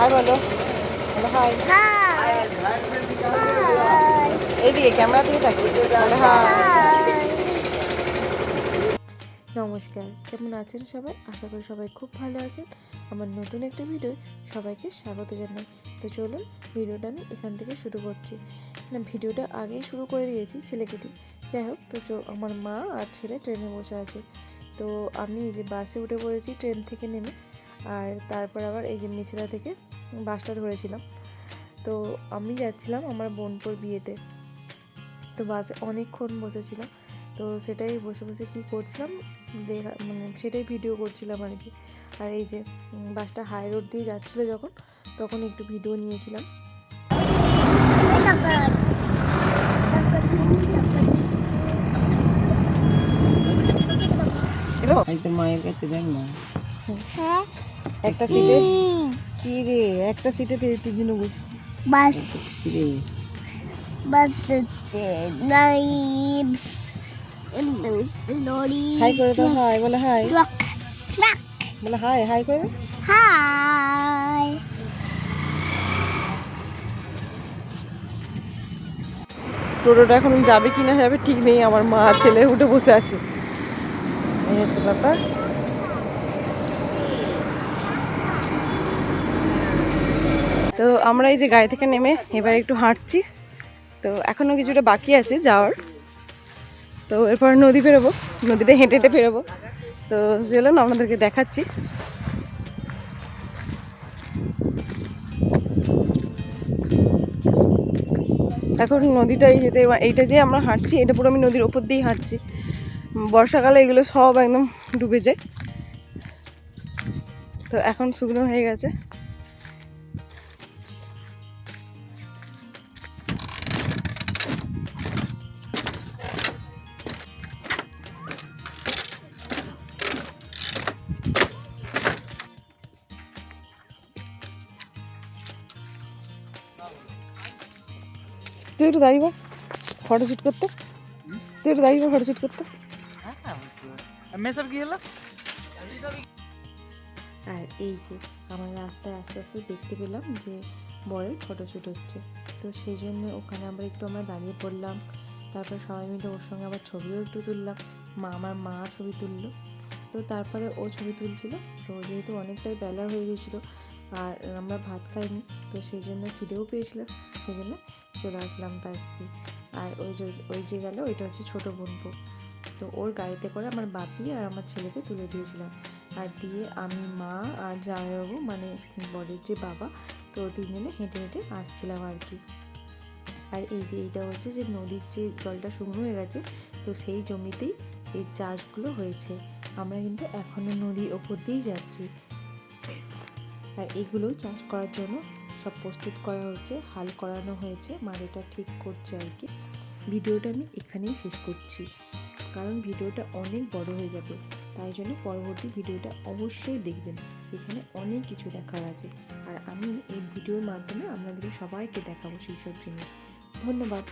High বলো। বলো high. এইদিকে ক্যামেরা দিকে থাকি। বলো হাই। নমস্কার কেমন আছেন সবাই? আশা করি সবাই খুব ভালো আছেন। আমার নতুন একটা ভিডিও সবাইকে স্বাগত জানাই। তো চলুন ভিডিওটা আমি এখান থেকে শুরু করছি। না ভিডিওটা আগেই শুরু করে দিয়েছি ছেলেকে দিয়ে। যাই হোক তো আমার মা আর ছেলে ট্রেনে বসে আছে। তো আমি যে বাসে উঠে পড়েছি ট্রেন থেকে নেমে। আর তারপর আবার এই যে মিছিলা থেকে বাসটা ধরেছিলাম। তো আমি যাচ্ছিলাম আমার বোনপুর বিয়েতে। তো বাসে অনেকক্ষণ বসেছিলাম। তো সেটাই বসে বসে কী করছিলাম? দেখা মানে সেটাই ভিডিও করছিলাম আর কি। আর এই যে বাসটা হাই রোড দিয়ে যাচ্ছিল যখন তখন একটু ভিডিও নিয়েছিলাম। এই তো মায়ের কাছে দেখ না একটা সিটে কি রে? একটা সিটে তিনজনে বসেছি। বাস। রে। বাস নাইবস হাই করে দাও হাই। বলে হাই। বলে হাই হাই করে হাই। টোটোটা এখন যাবে কি না যাবে ঠিক নেই। আমার মা ছেলে উঠে বসে আছে। এই হচ্ছে ব্যাপার। তো আমরা এই যে গাড়ি থেকে নেমে এবার একটু হাঁটছি। তো এখনও কিছুটা বাকি আছে যাওয়ার। তো এরপর নদী পেরোবো নদীটা হেঁটে হেঁটে পেরোবো। তো চলুন, আপনাদেরকে দেখাচ্ছি। এখন নদীটাই যেতে এইটা যে আমরা হাঁটছি, এটা পুরো আমি নদীর ওপর দিয়েই হাঁটছি। বর্ষাকালে এগুলো সব একদম ডুবে যায়। তো এখন শুকনো হয়ে গেছে। তুই একটু দাঁড়িয়ে ফটোশ্যুট করতে। তুই একটু দাঁড়িয়ে ফটোশ্যুট করতে। মেসর কি হলো? আর এই যে আমার রাস্তায় আস্তে আস্তে দেখতে পেলাম যে বরের ফটোশ্যুট হচ্ছে। তো সেই জন্য ওখানে আবার একটু আমরা দাঁড়িয়ে পড়লাম। তারপর সবাই মিলে ওর সঙ্গে আবার ছবিও একটু তুললাম। মা আমার মা ছবি তুললো। তো তারপরে ও ছবি তুলছিল। তো যেহেতু অনেকটাই বেলা হয়ে গেছিল আর আমরা ভাত খাইনি, তো সেই জন্য খিদেও পেয়েছিল, সেই জন্য চলে আসলাম তার কি। আর ওই যে ওই যে গেল, ওইটা হচ্ছে ছোটো বোনপো। তো ওর গাড়িতে করে আমার বাপি আর আমার ছেলেকে তুলে দিয়েছিলাম। আর দিয়ে আমি, মা আর জামাইবাবু মানে বরের যে বাবা, তো তিনজনে হেঁটে হেঁটে আসছিলাম আর কি। আর এই যে, এইটা হচ্ছে যে নদীর যে জলটা শুকনো হয়ে গেছে, তো সেই জমিতেই এই চাষগুলো হয়েছে। আমরা কিন্তু এখনও নদীর ওপর দিয়েই যাচ্ছি। আর এগুলো চাষ করার জন্য সব প্রস্তুত করা হয়েছে, হাল করানো হয়েছে মাটিটা ঠিক করছে আর কি। ভিডিওটা আমি এখানেই শেষ করছি, কারণ ভিডিওটা অনেক বড় হয়ে যাবে, তাই জন্য পরবর্তী ভিডিওটা অবশ্যই দেখবেন, এখানে অনেক কিছু দেখার আছে। আর আমি এই ভিডিওর মাধ্যমে আপনাদের সবাইকে দেখাবো সেই সব জিনিস। ধন্যবাদ।